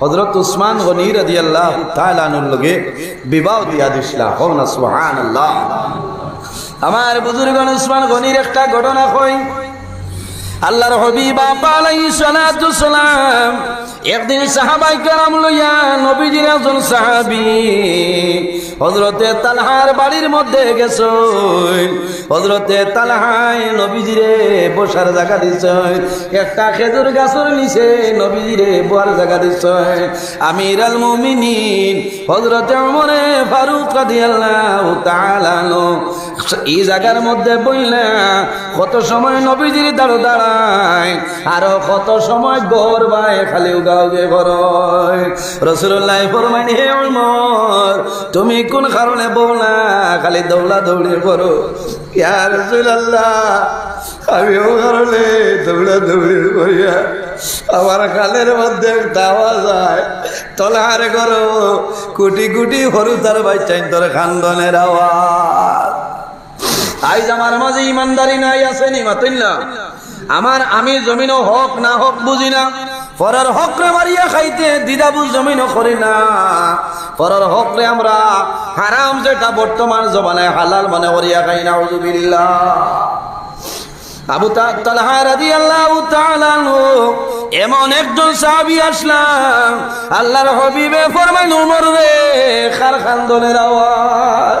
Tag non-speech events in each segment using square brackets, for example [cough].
হজরত উসমান গনি তাআলার লগে বিবাহ দিয়া দিছিলা হোক না সুবহানাল্লাহ। আমার বুজুর্গন উসমান গনির একটা ঘটনা কই? আল্লাহর হবিব আলাইহিস সালাতু সালাম একদিন সাহাবাই কেরাম লইয়া নবীজির একজন সাহাবী হজরতে তালহার বাড়ির মধ্যে গেছ হজরতে তালহায় নবীজিরে বসার জায়গা দিছ একটা খেজুর গাছের নিচে নবীজিরে বোয়ার জায়গা দিছ আমির আল মুমিনিন হজরতে অমরে ফারুক রাদিয়াল্লাহু তাআলা আনহু এই জায়গার মধ্যে বইলা কত সময় নবীজির দাঁড়ো দাঁড়ায়, আরও কত সময় গর বায় খালি উগাউগে ঘর রসুল্লাহ ফরমাইন, হে উমর, তুমি কোন কারণে বৌলা খালি দৌলা দৌড়ে করো। ইয়া রসুল্লাহ আমিও কারণে দৌড়া দৌড়ি করিয়া আমার কালের মধ্যে একটা আওয়াজ হয় তলার করো কুটি কুটি হরু তার বাচ্চাইন তোর খান্দনের আওয়াজ। আইজ আমার মাঝে ইমানদারি নাই, আছে নি মাতুল্লা আমার আমি জমিন হক, না হক বুঝি না। পরের হক রে মারিয়া খাইতে দিদাবু জমিন করি না। পরের হক রে আমরা হারাম যেটা বর্তমান জমানায় হালাল মনে করিয়া খাই না হুজুবিল্লাহ আবু তালহা তাআলা আনহু, এমন একজন সাহাবী আসলাম, আল্লাহর হাবিবে ফরমাইল উমর রে খার খান্দনের আওয়াজ।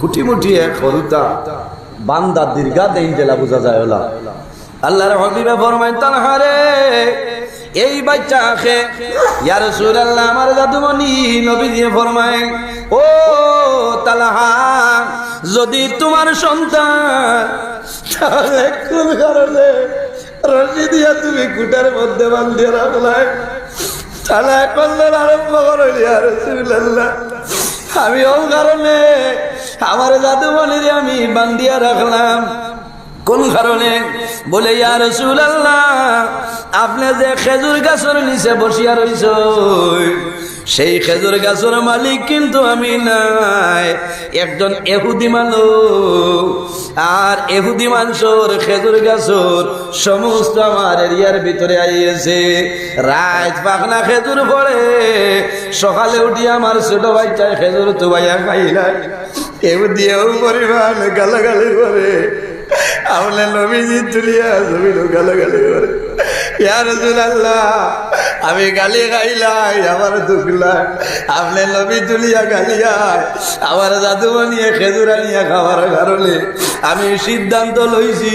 কুটি মুটি এক হরুতা বান্দা দীর্ঘা দেন জেলা বোঝা যায় ওলা। আল্লাহর হবিবে ফরমাই তালহারে এই বাচ্চা আখে ইয়া আল্লাহ আমার জাদুমণি নবী দিয়ে ফরমায়, ও তালহা যদি তোমার সন্তান, তাহলে কোন কারণে রশি দিয়া তুমি কুটার মধ্যে বান্ধিয়ে রাখলাই। তাহলে করলেন আরম্ভ করো ইয়া রাসূলুল্লাহ। আমি ও কারণে আমার জাদু জাদুমণিরে আমি বান্ধিয়া রাখলাম। কোন কারণে? বলে ইয়ার ইয়া রাসূলুল্লাহ, আপনি যে খেজুর গাছের নিচে বসিয়া রইছ সেই খেজুর গাছের মালিক কিন্তু আমি নাই। একজন এহুদি মানুষ, আর এহুদি মানুষের খেজুর গাছর সমস্ত আমার এরিয়ার ভিতরে আইয়েছে। রাত পাখনা খেজুর পড়ে, সকালে উঠি আমার ছোট বাচ্চায় খেজুর তুবাইয়া খাইলাই এহুদিয়াও পরিমাণ গালাগালি করে। আমলে নবীজি তুলিয়া জমিন গালাগালি করে। ইয়া আল্লাহ আমি গালি গাইলাই আমার দুখলাই আপনি লবি তুলিয়া গালিয়ায় আমার জাদু বানিয়ে খেজুর আনিয়া খাওয়ার কারণে আমি সিদ্ধান্ত লইছি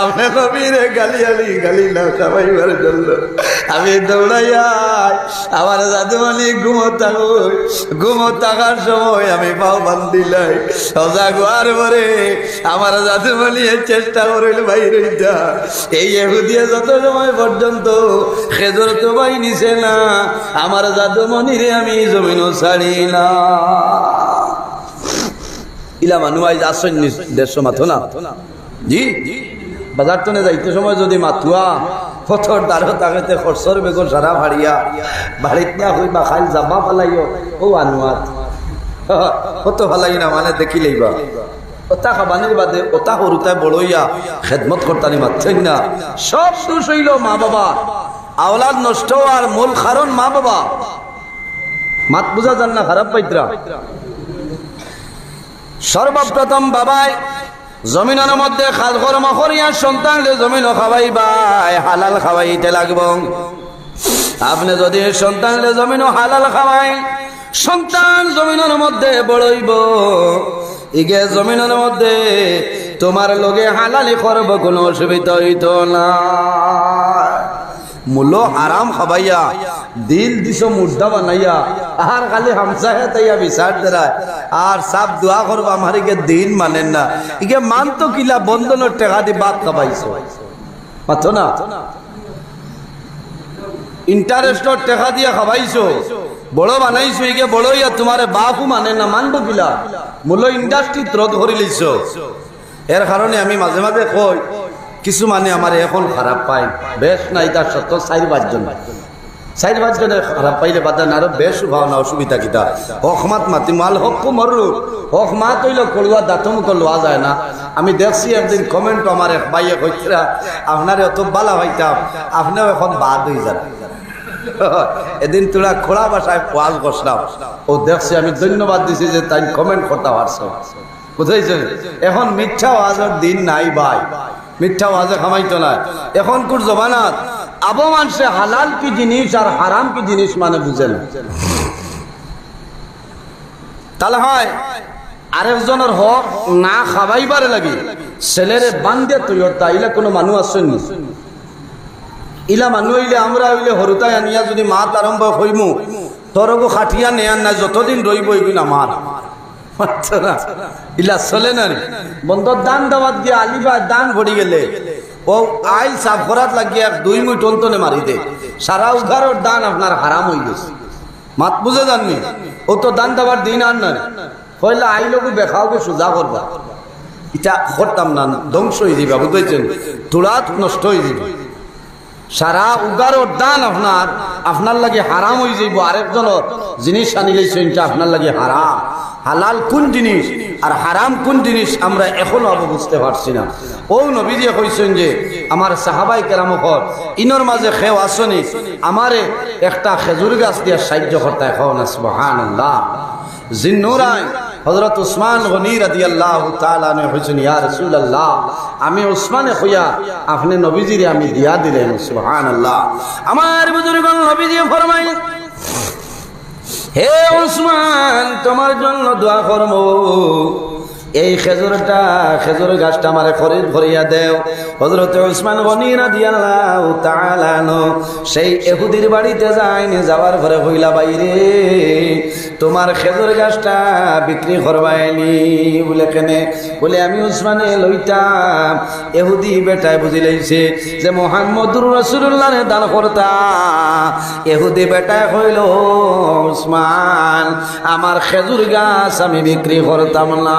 আপনি নবীরে গালি আলি, গালি না জন্য। আমি আমার জাদুমণি ঘুমো সময় আমি পাও আমার চেষ্টা করিল বাইরে এই এহুদিয়া যত সময় পর্যন্ত খেজুর তো বাই নিছে না, আমার জাদুমণিরে আমি জমিনও ছাড়ি না। ইলা মানুষ আজ আসছেন দেড়শো মাথো না? জি? বাজার টনে যাইতে সময় যদি মাথুয়া ফতর দ্বারা তাকাতে খরচর বেগর সারা ভাড়িয়া, বাড়িত না হই বা খাইল যাবা ফালাইও, ও আনুয়াত। কত [laughs] ফালাই না মানে দেখি লইবা। ওতা খাবানির বাদে ওতা সৰুতাই বড়ইয়া খেদমত কর্তানি মারছেন না। সব দোষ হইল মা বাবা আওলাদ নষ্ট হওয়ার মূল কারণ মা বাবা মাত বুঝা যান না খারাপ পাইতরা। সর্বপ্রথম বাবাই জমিনের মধ্যে খাল কর্ম করিয়া সন্তানলে জমিন খাওয়াই বাই হালাল খাওয়াইতে লাগব। আপনি যদি সন্তানলে জমিন হালাল খাওয়াই, সন্তান জমিনের মধ্যে বড়ইব। ইগে জমিনের মধ্যে তোমার লগে হালালি করব, কোনো অসুবিধা হইত না। মূল আরাম খাবাইয়া দিল দিছ মুর্দা বানাইয়া আর খালি হামসা হে তাইয়া বিচার দেয় আর সাপ দোয়া করব আমার ইকে দিন মানেন না। ইকে মান তো কিলা বন্ধনের টেকা দি বাদ খাবাইছো মাথো না? ইন্টারেস্টর টেকা দিয়া খাবাইছো বড় বানাইছো ইকে বড় ইয়া তোমার বাপু মানে না, মানবো কিলা? মূল ইন্ডাস্ট্রি ত্রদ ধরি লইছ এর কারণে আমি মাঝে মাঝে কই কিছু মানে আমার এখন খারাপ পাই বেশ নাই তার সত্য চারি পাঁচজন। চারি পাঁচজনে খারাপ পাইলে বাদা আরও বেশ ভাবনা অসুবিধা কিতা। হক মাত মাল হক মরু। হক মাত হইল কড়ুয়া দাঁত মুখ লোয়া যায় না। আমি দেখছি একদিন কমেন্ট আমার এক ভাইয়ে কইরা আপনার অত বালা হইতাম, আপনিও এখন বাদ হয়ে যান। এদিন তোরা খোলা বাসায় ওয়াজ বসলাম। ও দেখছি, আমি ধন্যবাদ দিছি যে তাই কমেন্ট করতে পারছ। বুঝাইছে? এখন মিথ্যা ওয়াজের দিন নাই ভাই। মিথ্যা ওয়াজে খামাইতো না। এখন কোর জবানাত আবো মানুষে হালাল কি জিনিস আর হারাম কি জিনিস মানে বুঝে না। তাহলে হয়, আরেকজনের হক না খাবাইবারে লাগে, ছেলেরে বান্ধে তুই তাইলে কোনো মানুষ আসেনি। ইলা মানুষ হইলে আমরা হইলে হরুতাই আনিয়া যদি মাত আরম্ভ হইমু, তরগো খাটিয়া নেয়ার না যতদিন রইব এগুলো আমার ইলা চলে না রে। বন্ধর দান দাবাত গিয়ে আলিবা দান ভরি গেলে ও আইল সাফ লাগিয়া দুই মুই দে। সারা দান আপনার হারাম গেছে। মাত ও তো দান দাবার দিন না করবা না, ধ্বংস হয়ে যাবে বুঝতেছেন তুলাত নষ্ট হয়ে যাবে সারা উগারোর দান আপনার আপনার লাগে হারাম হয়ে যাইব। আরেকজনের জিনিস আনিলে সেইটা আপনার লাগে হারাম। হালাল কোন জিনিস আর হারাম কোন জিনিস আমরা এখনও আবু বুঝতে পারছি না। ও নবীজি কইছেন যে, আমার সাহাবাই কেরামকর ইনর মাঝে খেও আসনি, আমারে একটা খেজুর গাছ দিয়া সাহায্য করতে এখন সুবহান আল্লাহ জিন্নুরাই হজরত উসমান গনি রাদি আল্লাহ তালানে হয়েছেন ইয়া রসুল্লাহ আমি উসমানে হইয়া আপনি নবীজিরে আমি দিয়া দিলেন সুহান আল্লাহ আমার বুজুর্গ নবীজি ফরমাই হে উসমান, তোমার জন্য দোয়া করব এই খেজুরটা, খেজুর গাছটা আমারে খরিদ ভরিয়া দেও। হজরত উসমান গনি রাদিয়াল্লাহু তাআলা সেই এহুদির বাড়িতে যায়নি, যাওয়ার পরে হইলা বাইরে তোমার খেজুর গাছটা বিক্রি করবাইনি। বলে কেনে, বলে, আমি উসমানে লইতাম। এহুদি বেটায় বুঝি লাইছে যে মোহাম্মদুর রসুল্লাহ দান করতা এহুদি বেটায় হইল উসমান, আমার খেজুর গাছ আমি বিক্রি করতাম না।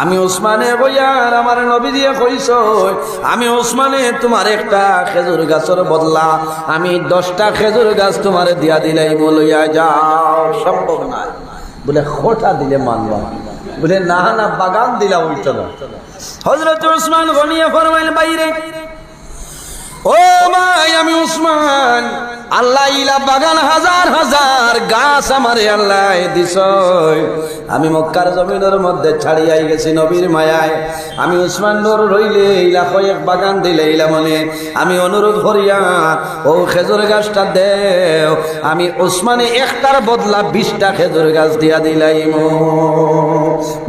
আমি ওসমানে বইয়ার, আমার নবী দিয়ে কইস আমি ওসমানে তোমার একটা খেজুর গাছের বদলা, আমি দশটা খেজুর গাছ তোমার দিয়া দিলাই বলিয়া যাও, সম্ভব না বলে, খোটা দিলে মানবা। বলে, না না, বাগান দিলা না হজরত ওসমান গনিয়ে ফরমাইল, বাইরে ও ভাই আমি উসমান। আল্লাহ ইলা বাগান হাজার হাজার গাছ আমারে আল্লাহ দিস আমি মক্কার জমিনের মধ্যে ছাড়িয়াই গেছি নবীর মায়ায়। আমি উসমান নর রইলে, ইলা কয়েক বাগান দিলে, ইলা মনে। আমি অনুরোধ করিয়া, ও খেজুর গাছটা দেও। আমি উসমানে একটার বদলা বিশটা খেজুর গাছ দিয়া দিলাইম।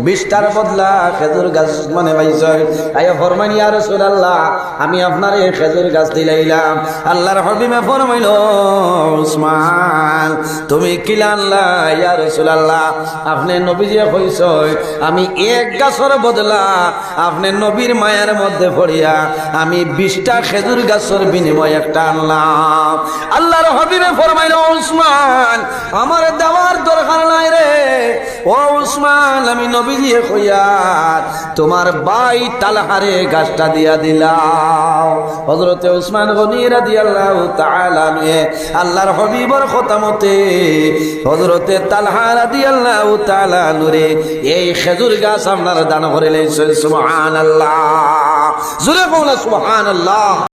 বিশটার বদলা খেজুর গাছ মানে ভাইছয় আয়া ফরমানি আল্লাহ আমি আপনার এই খেজুর গাছ দিলাইলাম। আল্লাহর হবিমে ফরমাইল, উসমান, তুমি কিলা আল্লাহ ইয়া রাসূলুল্লাহ, আপনি নবীজি কইছ আমি এক গাছের বদলা আপনি নবীর মায়ের মধ্যে পড়িয়া আমি বিশটা খেজুর গাছের বিনিময় একটা আনলাম। আল্লাহর হবিবে ফরমাইল, উসমান, আমার দেওয়ার দরকার নাই রে। ও উসমান, আমি নবী নবীজি কইয়ার তোমার বাই তালহারে গাছটা দিয়া দিলাও। হজরতে উসমান গনি রাদিয়াল্লাহু তাআলা নিয়ে আল্লাহর হবিবর কথা মতে হজরতে তালহা রাদিয়াল্লাহু তাআলা নুরে এই খেজুর গাছ আপনার দান করে লইছেন সুবহানাল্লাহ। জোরে বলা সুবহানাল্লাহ।